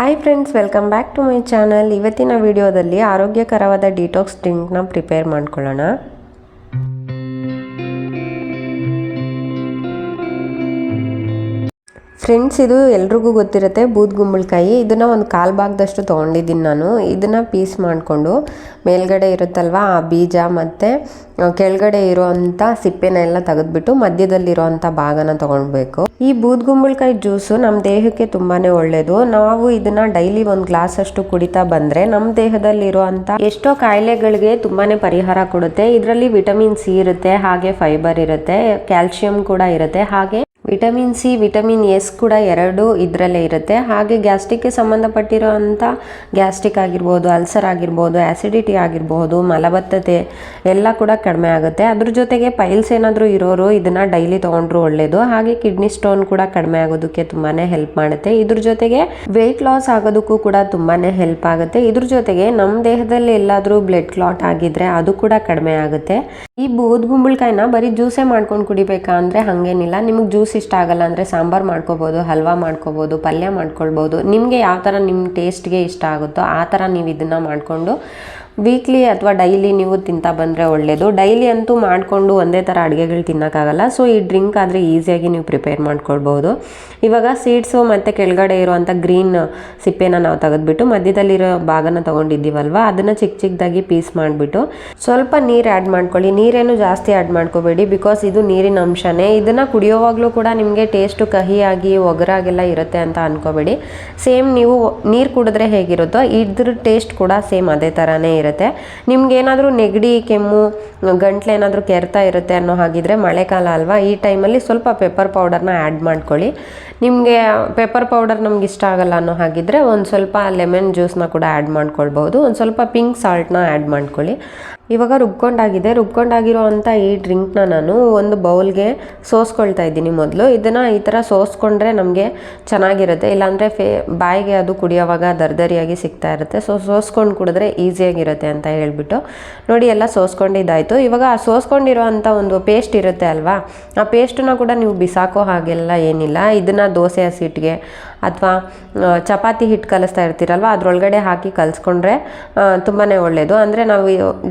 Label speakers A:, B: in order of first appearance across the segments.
A: Hi friends welcome back to my channel ಇವತ್ತಿನ ವಿಡಿಯೋದಲ್ಲಿ ಆರೋಗ್ಯಕರವಾದ ಡಿಟಾಕ್ಸ್ ಡ್ರಿಂಕ್ನ ಪ್ರಿಪೇರ್ ಮಾಡ್ಕೊಳ್ಳೋಣ. ಫ್ರೆಂಡ್ಸ್, ಇದು ಎಲ್ರಿಗೂ ಗೊತ್ತಿರುತ್ತೆ, ಬೂದ್ ಗುಂಬಳಕಾಯಿ. ಇದನ್ನು ಒಂದು ಕಾಲು ಭಾಗದಷ್ಟು ತೊಗೊಂಡಿದ್ದೀನಿ ನಾನು. ಇದನ್ನು ಪೀಸ್ ಮಾಡಿಕೊಂಡು ಮೇಲ್ಗಡೆ ಇರುತ್ತಲ್ವ, ಆ ಬೀಜ ಮತ್ತು ಕೆಳಗಡೆ ಇರೋವಂಥ ಸಿಪ್ಪೆನೆಲ್ಲ ತೆಗೆದ್ಬಿಟ್ಟು ಮಧ್ಯದಲ್ಲಿರೋವಂಥ ಭಾಗನ ತೊಗೊಳ್ಬೇಕು ಈ ಬೂದ್ ಗುಂಬಳಕಾಯಿ ಜ್ಯೂಸು ನಮ್ಮ ದೇಹಕ್ಕೆ ತುಂಬಾ ಒಳ್ಳೆಯದು ನಾವು ಇದನ್ನು ಡೈಲಿ ಒಂದು ಗ್ಲಾಸ್ ಅಷ್ಟು ಕುಡಿತಾ ಬಂದರೆ ನಮ್ಮ ದೇಹದಲ್ಲಿರುವಂಥ ಎಷ್ಟೋ ಕಾಯಿಲೆಗಳಿಗೆ ತುಂಬಾ ಪರಿಹಾರ ಕೊಡುತ್ತೆ. ಇದರಲ್ಲಿ ವಿಟಮಿನ್ ಸಿ ಇರುತ್ತೆ, ಹಾಗೆ ಫೈಬರ್ ಇರುತ್ತೆ, ಕ್ಯಾಲ್ಶಿಯಂ ಕೂಡ ಇರುತ್ತೆ. ಹಾಗೆ ವಿಟಮಿನ್ ಸಿ, ವಿಟಮಿನ್ ಎಸ್ ಕೂಡ ಎರಡು ಇದರಲ್ಲೇ ಇರುತ್ತೆ. ಹಾಗೆ ಗ್ಯಾಸ್ಟ್ರಿಕ್ಗೆ ಸಂಬಂಧಪಟ್ಟಿರೋ ಅಂಥ ಗ್ಯಾಸ್ಟ್ರಿಕ್ ಆಗಿರ್ಬೋದು, ಅಲ್ಸರ್ ಆಗಿರ್ಬೋದು ಆ್ಯಸಿಡಿಟಿ ಆಗಿರ್ಬೋದು, ಮಲಬದ್ಧತೆ ಎಲ್ಲ ಕೂಡ ಕಡಿಮೆ ಆಗುತ್ತೆ. ಅದ್ರ ಜೊತೆಗೆ ಪೈಲ್ಸ್ ಏನಾದರೂ ಇರೋರು ಇದನ್ನು ಡೈಲಿ ತೊಗೊಂಡ್ರು ಒಳ್ಳೆಯದು ಹಾಗೆ ಕಿಡ್ನಿ ಸ್ಟೋನ್ ಕೂಡ ಕಡಿಮೆ ಆಗೋದಕ್ಕೆ ತುಂಬಾ ಹೆಲ್ಪ್ ಮಾಡುತ್ತೆ. ಇದ್ರ ಜೊತೆಗೆ ವೆಯ್ಟ್ ಲಾಸ್ ಆಗೋದಕ್ಕೂ ಕೂಡ ತುಂಬಾ ಹೆಲ್ಪ್ ಆಗುತ್ತೆ. ಇದ್ರ ಜೊತೆಗೆ ನಮ್ಮ ದೇಹದಲ್ಲಿ ಎಲ್ಲಾದರೂ ಬ್ಲಡ್ ಕ್ಲಾಟ್ ಆಗಿದ್ರೆ ಅದು ಕೂಡ ಕಡಿಮೆ ಆಗುತ್ತೆ. ಈ ಬೂದ್ ಗುಂಬಳಕಾಯಿನ ಬರೀ ಜ್ಯೂಸೇ ಮಾಡ್ಕೊಂಡು ಕುಡಿಬೇಕಾ ಅಂದರೆ ಹಾಗೇನಿಲ್ಲ. ನಿಮಗೆ ಜ್ಯೂಸ್ ಇಷ್ಟ ಆಗಲ್ಲ ಅಂದರೆ ಸಾಂಬಾರು ಮಾಡ್ಕೋಬೋದು, ಹಲ್ವಾ ಮಾಡ್ಕೋಬೋದು, ಪಲ್ಯ ಮಾಡ್ಕೊಳ್ಬೋದು. ನಿಮಗೆ ಯಾವ ಥರ ನಿಮ್ಮ ಟೇಸ್ಟ್ಗೆ ಇಷ್ಟ ಆಗುತ್ತೋ ಆ ಥರ ನೀವು ಇದನ್ನು ಮಾಡಿಕೊಂಡು ವೀಕ್ಲಿ ಅಥವಾ ಡೈಲಿ ನೀವು ತಿಂತಾ ಬಂದರೆ ಒಳ್ಳೆಯದು ಡೈಲಿ ಅಂತೂ ಮಾಡಿಕೊಂಡು ಒಂದೇ ಥರ ಅಡುಗೆಗಳು ತಿನ್ನೋಕ್ಕಾಗಲ್ಲ. ಸೊ ಈ ಡ್ರಿಂಕ್ ಆದರೆ ಈಸಿಯಾಗಿ ನೀವು ಪ್ರಿಪೇರ್ ಮಾಡ್ಕೊಳ್ಬೋದು ಇವಾಗ ಸೀಡ್ಸು ಮತ್ತು ಕೆಳಗಡೆ ಇರುವಂಥ ಗ್ರೀನ್ ಸಿಪ್ಪೆನ ನಾವು ತೆಗೆದುಬಿಟ್ಟು ಮಧ್ಯದಲ್ಲಿರೋ ಭಾಗನ ತೊಗೊಂಡಿದ್ದೀವಲ್ವ, ಅದನ್ನು ಚಿಕ್ಕ ಚಿಕ್ಕದಾಗಿ ಪೀಸ್ ಮಾಡಿಬಿಟ್ಟು ಸ್ವಲ್ಪ ನೀರು ಆ್ಯಡ್ ಮಾಡ್ಕೊಳ್ಳಿ. ನೀರೇನು ಜಾಸ್ತಿ ಆ್ಯಡ್ ಮಾಡ್ಕೋಬೇಡಿ ಬಿಕಾಸ್ ಇದು ನೀರಿನ ಅಂಶನೇ. ಇದನ್ನು ಕುಡಿಯೋವಾಗಲೂ ಕೂಡ ನಿಮಗೆ ಟೇಸ್ಟು ಕಹಿಯಾಗಿ, ಒಗರಾಗೆಲ್ಲ ಇರುತ್ತೆ ಅಂತ ಅನ್ಕೋಬೇಡಿ. ಸೇಮ್ ನೀವು ನೀರು ಕುಡಿದ್ರೆ ಹೇಗಿರುತ್ತೋ, ಇದ್ರ ಟೇಸ್ಟ್ ಕೂಡ ಸೇಮ್ ಅದೇ ಥರನೇ ಇರುತ್ತೆ. ನಿಮ್ಗೆ ಏನಾದರೂ ನೆಗಡಿ, ಕೆಮ್ಮು, ಗಂಟ್ಲು ಏನಾದರೂ ಕೆರ್ತಾ ಇರುತ್ತೆ ಅನ್ನೋ ಹಾಗಿದ್ರೆ ಮಳೆಗಾಲ ಅಲ್ವಾ, ಈ ಟೈಮಲ್ಲಿ ಸ್ವಲ್ಪ ಪೆಪ್ಪರ್ ಪೌಡರ್ನ ಆ್ಯಡ್ ಮಾಡ್ಕೊಳ್ಳಿ. ನಿಮಗೆ ಪೆಪ್ಪರ್ ಪೌಡರ್ ನಮ್ಗೆ ಇಷ್ಟ ಆಗಲ್ಲ ಅನ್ನೋ ಹಾಗಿದ್ರೆ ಒಂದು ಸ್ವಲ್ಪ ಲೆಮನ್ ಜ್ಯೂಸ್ನ ಕೂಡ ಆ್ಯಡ್ ಮಾಡ್ಕೊಳ್ಬಹುದು, ಒಂದು ಸ್ವಲ್ಪ ಪಿಂಕ್ ಸಾಲ್ಟ್ನ ಆ್ಯಡ್ ಮಾಡ್ಕೊಳ್ಳಿ. ಇವಾಗ ರುಬ್ಕೊಂಡಾಗಿದೆ. ರುಬ್ಕೊಂಡಾಗಿರೋ ಅಂಥ ಈ ಡ್ರಿಂಕ್ನ ನಾನು ಒಂದು ಬೌಲ್ಗೆ ಸೋಸ್ಕೊಳ್ತಾ ಇದ್ದೀನಿ ಮೊದಲು. ಇದನ್ನು ಈ ಥರ ಸೋಸ್ಕೊಂಡ್ರೆ ನಮಗೆ ಚೆನ್ನಾಗಿರುತ್ತೆ. ಇಲ್ಲಾಂದರೆ ಫೇ, ಬಾಯಿಗೆ ಅದು ಕುಡಿಯೋವಾಗ ದರ್ದರಿಯಾಗಿ ಸಿಗ್ತಾ ಇರುತ್ತೆ. ಸೊ, ಸೋಸ್ಕೊಂಡು ಕುಡಿದ್ರೆ ಈಸಿಯಾಗಿರುತ್ತೆ ಅಂತ ಹೇಳಿಬಿಟ್ಟು ನೋಡಿ, ಎಲ್ಲ ಸೋಸ್ಕೊಂಡಿದ್ದಾಯಿತು. ಇವಾಗ ಆ ಸೋಸ್ಕೊಂಡಿರೋ ಒಂದು ಪೇಸ್ಟ್ ಇರುತ್ತೆ ಅಲ್ವಾ? ಆ ಪೇಸ್ಟನ್ನ ಕೂಡ ನೀವು ಬಿಸಾಕೋ ಹಾಗೆಲ್ಲ ಏನಿಲ್ಲ. ಇದನ್ನು ದೋಸೆ ಹಸಿಟ್ಟಿಗೆ ಅಥವಾ ಚಪಾತಿ ಹಿಟ್ಟು ಕಲಿಸ್ತಾ ಇರ್ತೀರಲ್ವ, ಅದರೊಳಗಡೆ ಹಾಕಿ ಕಲಿಸ್ಕೊಂಡ್ರೆ ತುಂಬಾ ಒಳ್ಳೆಯದು ಅಂದರೆ ನಾವು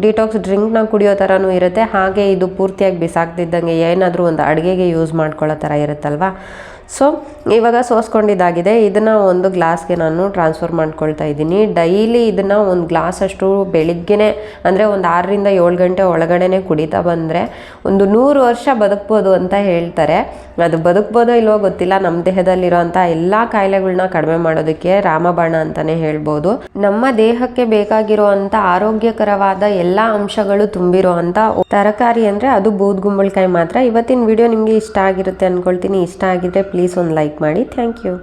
A: ಡಿಟಾಕ್ಸ್ ಡ್ರಿಂಕ್ನ ಕುಡಿಯೋ ಥರನೂ ಇರುತ್ತೆ. ಹಾಗೆ ಇದು ಪೂರ್ತಿಯಾಗಿ ಬಿಸಾಕ್ತಿದ್ದಂಗೆ ಏನಾದರೂ ಒಂದು ಅಡುಗೆಗೆ ಯೂಸ್ ಮಾಡ್ಕೊಳ್ಳೋ ಥರ ಇರುತ್ತಲ್ವ? ಸೊ ಇವಾಗ ಸೋಸ್ಕೊಂಡಿದ್ದಾಗಿದೆ. ಇದನ್ನು ಒಂದು ಗ್ಲಾಸ್ಗೆ ನಾನು ಟ್ರಾನ್ಸ್ಫರ್ ಮಾಡ್ಕೊಳ್ತಾ ಇದ್ದೀನಿ. ಡೈಲಿ ಇದನ್ನು ಒಂದು ಗ್ಲಾಸ್ ಅಷ್ಟು ಬೆಳಿಗ್ಗೆನೇ, ಅಂದರೆ ಒಂದು ಆರರಿಂದ ಏಳು ಗಂಟೆ ಒಳಗಡೆನೆ ಕುಡಿತಾ ಬಂದರೆ ಒಂದು ನೂರು ವರ್ಷ ಬದುಕ್ಬೋದು ಅಂತ ಹೇಳ್ತಾರೆ. ಅದು ಬದುಕ್ಬೋದೋ ಇಲ್ವೋ ಗೊತ್ತಿಲ್ಲ. ನಮ್ಮ ದೇಹದಲ್ಲಿರೋಂಥ ಎಲ್ಲ ಕಾಯಿಲೆಗಳನ್ನ ಕಡಿಮೆ ಮಾಡೋದಕ್ಕೆ ರಾಮಬಾಣ ಅಂತಲೇ ಹೇಳ್ಬೋದು. ನಮ್ಮ ದೇಹಕ್ಕೆ ಬೇಕಾಗಿರುವಂಥ ಆರೋಗ್ಯಕರವಾದ ಎಲ್ಲ ಅಂಶಗಳು ತುಂಬಿರೋ ತರಕಾರಿ ಅಂದರೆ ಅದು ಬೂದ್ಗುಂಬಳಕಾಯಿ ಮಾತ್ರ. ಇವತ್ತಿನ ವಿಡಿಯೋ ನಿಮಗೆ ಇಷ್ಟ ಆಗಿರುತ್ತೆ ಅಂದ್ಕೊಳ್ತೀನಿ ಇಷ್ಟ ಆಗಿದ್ರೆ ಪ್ಲೀಸ್ ಒಂದು ಲೈಕ್ ಮಾಡಿ ಥ್ಯಾಂಕ್ ಯು